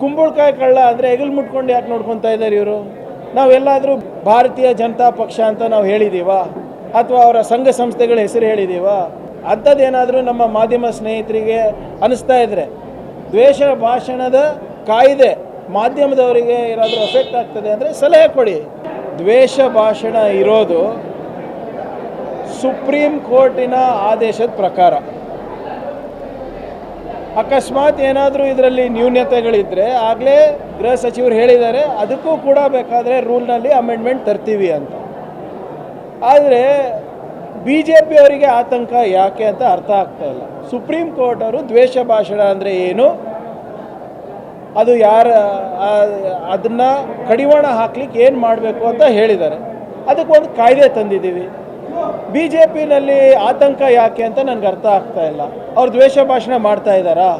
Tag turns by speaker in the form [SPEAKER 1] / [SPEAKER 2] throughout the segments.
[SPEAKER 1] ಕುಂಬಳಕಾಯಿ ಕಳ್ಳ ಅಂದರೆ ಹೆಗಲು ಮುಟ್ಕೊಂಡು ಯಾಕೆ ನೋಡ್ಕೊತಾ ಇದ್ದಾರೆ ಇವರು? ನಾವೆಲ್ಲಾದರೂ ಭಾರತೀಯ ಜನತಾ ಪಕ್ಷ ಅಂತ ನಾವು ಹೇಳಿದ್ದೀವ ಅಥವಾ ಅವರ ಸಂಘ ಸಂಸ್ಥೆಗಳ ಹೆಸರು ಹೇಳಿದ್ದೀವ ಅಂಥದ್ದೇನಾದರೂ ನಮ್ಮ ಮಾಧ್ಯಮ ಸ್ನೇಹಿತರಿಗೆ ಅನಿಸ್ತಾ ಇದ್ರೆ, ದ್ವೇಷ ಭಾಷಣದ ಕಾಯ್ದೆ ಮಾಧ್ಯಮದವರಿಗೆ ಏನಾದರೂ ಎಫೆಕ್ಟ್ ಆಗ್ತದೆ ಅಂದರೆ ಸಲಹೆ ಕೊಡಿ. ದ್ವೇಷ ಭಾಷಣ ಇರೋದು ಸುಪ್ರೀಂ ಕೋರ್ಟಿನ ಆದೇಶದ ಪ್ರಕಾರ. ಅಕಸ್ಮಾತ್ ಏನಾದರೂ ಇದರಲ್ಲಿ ನ್ಯೂನ್ಯತೆಗಳಿದ್ದರೆ ಆಗಲೇ ಗೃಹ ಸಚಿವರು ಹೇಳಿದ್ದಾರೆ, ಅದಕ್ಕೂ ಕೂಡ ಬೇಕಾದರೆ ರೂಲ್ನಲ್ಲಿ ಅಮೆಂಡ್ಮೆಂಟ್ ತರ್ತೀವಿ ಅಂತ. ಆದರೆ ಬಿ ಜೆ ಪಿಯವರಿಗೆ ಆತಂಕ ಯಾಕೆ ಅಂತ ಅರ್ಥ ಆಗ್ತಾ ಇಲ್ಲ. ಸುಪ್ರೀಂ ಕೋರ್ಟ್ ಅವರು ದ್ವೇಷ ಭಾಷಣ ಅಂದರೆ ಏನು? ಅದು ಯಾರ ಅದನ್ನು ಕಡಿವಾಣ ಹಾಕ್ಲಿಕ್ಕೆ ಏನು ಮಾಡಬೇಕು ಅಂತ ಹೇಳಿದ್ದಾರೆ. ಅದಕ್ಕೊಂದು ಕಾಯ್ದೆ ತಂದಿದ್ದೀವಿ. ಬಿ ಜೆ ಪಿನಲ್ಲಿ ಆತಂಕ ಯಾಕೆ ಅಂತ ನನಗೆ ಅರ್ಥ ಆಗ್ತಾ ಇಲ್ಲ. ಅವ್ರು ದ್ವೇಷ ಭಾಷಣ ಮಾಡ್ತಾ ಇದ್ದಾರಾ?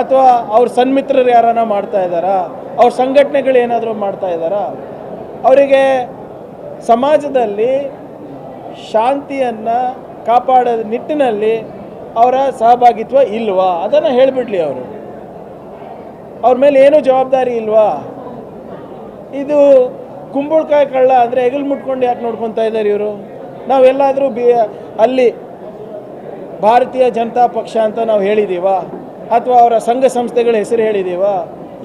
[SPEAKER 1] ಅಥವಾ ಅವ್ರ ಸನ್ಮಿತ್ರರು ಯಾರನ್ನ ಮಾಡ್ತಾ ಇದ್ದಾರಾ? ಅವ್ರ ಸಂಘಟನೆಗಳು ಏನಾದರೂ ಮಾಡ್ತಾ ಇದ್ದಾರಾ? ಅವರಿಗೆ ಸಮಾಜದಲ್ಲಿ ಶಾಂತಿಯನ್ನು ಕಾಪಾಡೋ ನಿಟ್ಟಿನಲ್ಲಿ ಅವರ ಸಹಭಾಗಿತ್ವ ಇಲ್ವಾ? ಅದನ್ನು ಹೇಳಿಬಿಡ್ಲಿ ಅವರು. ಅವ್ರ ಮೇಲೆ ಏನೂ ಜವಾಬ್ದಾರಿ ಇಲ್ವಾ? ಇದು ಕುಂಬಳಕಾಯಿ ಕಳ್ಳ ಅಂದರೆ ಹೆಗಲು ಮುಟ್ಕೊಂಡು ಯಾಕೆ ನೋಡ್ಕೊತಾ ಇದ್ದಾರೆ ಇವರು? ನಾವೆಲ್ಲಾದರೂ ಬಿ ಅಲ್ಲಿ ಭಾರತೀಯ ಜನತಾ ಪಕ್ಷ ಅಂತ ನಾವು ಹೇಳಿದ್ದೀವ ಅಥವಾ ಅವರ ಸಂಘ ಸಂಸ್ಥೆಗಳ ಹೆಸರು ಹೇಳಿದ್ದೀವ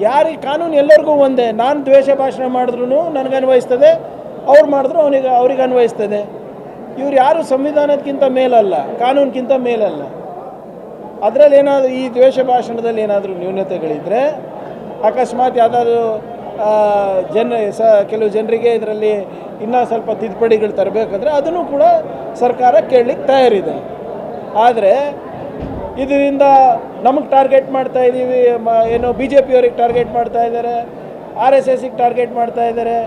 [SPEAKER 1] ಯಾರಿಗೆ ಕಾನೂನು ಎಲ್ಲರಿಗೂ ಒಂದೇ. ನಾನು ದ್ವೇಷ ಭಾಷಣ ಮಾಡಿದ್ರು ನನಗೆ ಅನ್ವಯಿಸ್ತದೆ, ಅವ್ರು ಮಾಡಿದ್ರು ಅವನಿಗೆ ಅವ್ರಿಗೆ ಅನ್ವಯಿಸ್ತದೆ. ಇವ್ರು ಯಾರು ಸಂವಿಧಾನಕ್ಕಿಂತ ಮೇಲಲ್ಲ ಕಾನೂನಿಗಿಂತ ಮೇಲಲ್ಲ. ಅದರಲ್ಲಿ ಏನಾದರೂ ಈ ದ್ವೇಷ ಭಾಷಣದಲ್ಲಿ ಏನಾದರೂ ನ್ಯೂನತೆಗಳಿದ್ದರೆ ಅಕಸ್ಮಾತ್ ಯಾವುದಾದ್ರು ಜನ ಸ ಕೆಲವು ಜನರಿಗೆ ಇದರಲ್ಲಿ ಇನ್ನೂ ಸ್ವಲ್ಪ ತಿದ್ದುಪಡಿಗಳು ತರಬೇಕಂದ್ರೆ ಅದನ್ನು ಕೂಡ ಸರ್ಕಾರ ಕೇಳಲಿಕ್ಕೆ ತಯಾರಿದೆ. ಆದರೆ ಇದರಿಂದ ನಮಗೆ ಟಾರ್ಗೆಟ್ ಮಾಡ್ತಾ ಇದ್ದೀವಿ ಮ, ಏನು ಬಿ ಜೆ ಪಿಯವ್ರಿಗೆ ಟಾರ್ಗೆಟ್ ಮಾಡ್ತಾ ಇದ್ದಾರೆ ಆರ್ ಎಸ್ ಎಸ್ಸಿಗೆ ಟಾರ್ಗೆಟ್ ಮಾಡ್ತಾ ಇದ್ದಾರೆ.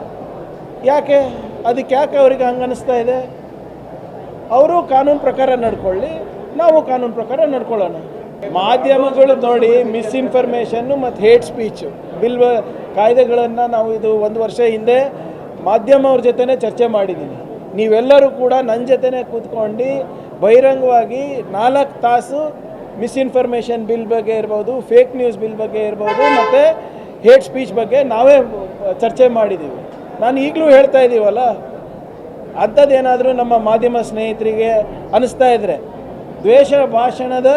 [SPEAKER 1] ಯಾಕೆ? ಅದಕ್ಕೆ ಯಾಕೆ ಅವ್ರಿಗೆ ಹಂಗೆ ಅನ್ನಿಸ್ತಾ ಇದೆ? ಅವರು ಕಾನೂನು ಪ್ರಕಾರ ನಡ್ಕೊಳ್ಳಿ, ನಾವು ಕಾನೂನು ಪ್ರಕಾರ ನಡ್ಕೊಳ್ಳೋಣ. ಮಾಧ್ಯಮಗಳು ನೋಡಿ ಮಿಸ್ಇನ್ಫಾರ್ಮೇಷನ್ನು ಮತ್ತು ಹೇಟ್ ಸ್ಪೀಚು ಬಿಲ್ ಕಾಯ್ದೆಗಳನ್ನು ನಾವು ಇದು ಒಂದು ವರ್ಷ ಹಿಂದೆ ಮಾಧ್ಯಮವ್ರ ಜೊತೆನೇ ಚರ್ಚೆ ಮಾಡಿದ್ದೀನಿ. ನೀವೆಲ್ಲರೂ ಕೂಡ ನನ್ನ ಜೊತೆನೇ ಕೂತ್ಕೊಂಡು ಬಹಿರಂಗವಾಗಿ ನಾಲ್ಕು ತಾಸು ಮಿಸ್ಇನ್ಫಾರ್ಮೇಷನ್ ಬಿಲ್ ಬಗ್ಗೆ ಇರ್ಬೋದು, ಫೇಕ್ ನ್ಯೂಸ್ ಬಿಲ್ ಬಗ್ಗೆ ಇರ್ಬೋದು, ಮತ್ತು ಹೇಟ್ ಸ್ಪೀಚ್ ಬಗ್ಗೆ ನಾವೇ ಚರ್ಚೆ ಮಾಡಿದ್ದೀವಿ ನಾನು ಈಗಲೂ ಹೇಳ್ತಾ ಇದ್ದೀವಲ್ಲ ಅಂಥದ್ದೇನಾದರೂ ನಮ್ಮ ಮಾಧ್ಯಮ ಸ್ನೇಹಿತರಿಗೆ ಅನಿಸ್ತಾ ಇದ್ದರೆ ದ್ವೇಷ ಭಾಷಣದ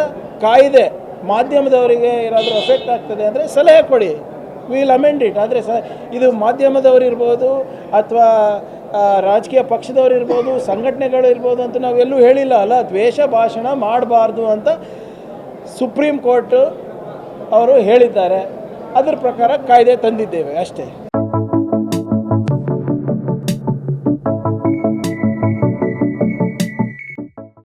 [SPEAKER 1] ಕಾಯ್ದೆ ಮಾಧ್ಯಮದವರಿಗೆ ಏನಾದರೂ ಎಫೆಕ್ಟ್ ಆಗ್ತದೆ ಅಂದರೆ ಸಲಹೆ ಕೊಡಿ. ವಿಲ್ ಅಮೆಂಡ್ ಇಟ್ ಆದರೆ ಸ ಇದು ಮಾಧ್ಯಮದವರು ಇರ್ಬೋದು ಅಥವಾ ರಾಜಕೀಯ ಪಕ್ಷದವ್ರು ಇರ್ಬೋದು, ಸಂಘಟನೆಗಳು ಇರ್ಬೋದು ಅಂತ ನಾವೆಲ್ಲೂ ಹೇಳಿಲ್ಲ ಅಲ್ಲ. ದ್ವೇಷ ಭಾಷಣ ಮಾಡಬಾರ್ದು ಅಂತ ಸುಪ್ರೀಂ ಕೋರ್ಟು ಅವರು ಹೇಳಿದ್ದಾರೆ. ಅದ್ರ ಪ್ರಕಾರ ಕಾಯ್ದೆ ತಂದಿದ್ದೇವೆ ಅಷ್ಟೇ.